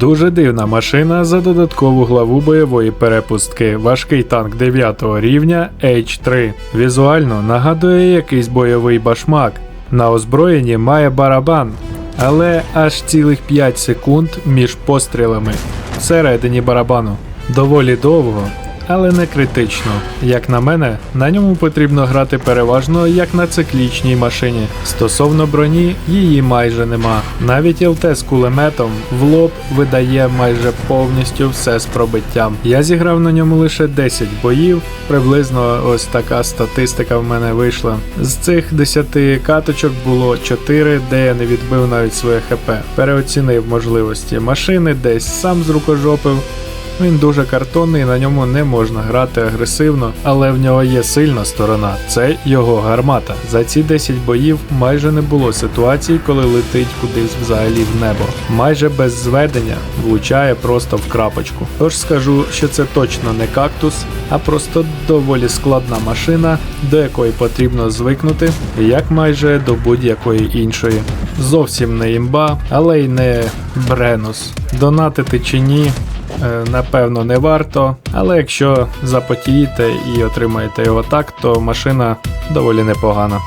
Дуже дивна машина за додаткову главу бойової перепустки. Важкий танк 9 рівня H3. Візуально нагадує якийсь бойовий башмак. На озброєнні має барабан, але аж цілих 5 секунд між пострілами всередині барабану. Доволі довго, але не критично. Як на мене, на ньому потрібно грати переважно як на циклічній машині. Стосовно броні, її майже нема. Навіть ЛТ з кулеметом в лоб видає майже повністю все з пробиттям. Я зіграв на ньому лише 10 боїв, приблизно ось така статистика в мене вийшла. З цих 10 каточок було 4, де я не відбив навіть своє ХП. Переоцінив можливості машини, десь сам зрукожопив. Він дуже картонний, на ньому не можна грати агресивно, але в нього є сильна сторона це його гармата. За ці 10 боїв майже не було ситуацій, коли летить кудись взагалі в небо. Майже без зведення влучає просто в крапочку. Тож скажу, що це точно не кактус, а просто доволі складна машина, до якої потрібно звикнути, як майже до будь-якої іншої. Зовсім не імба, але й не бренус. Донатити чи ні, Напевно, не варто, але якщо запотієте і отримаєте його так, то машина доволі непогана.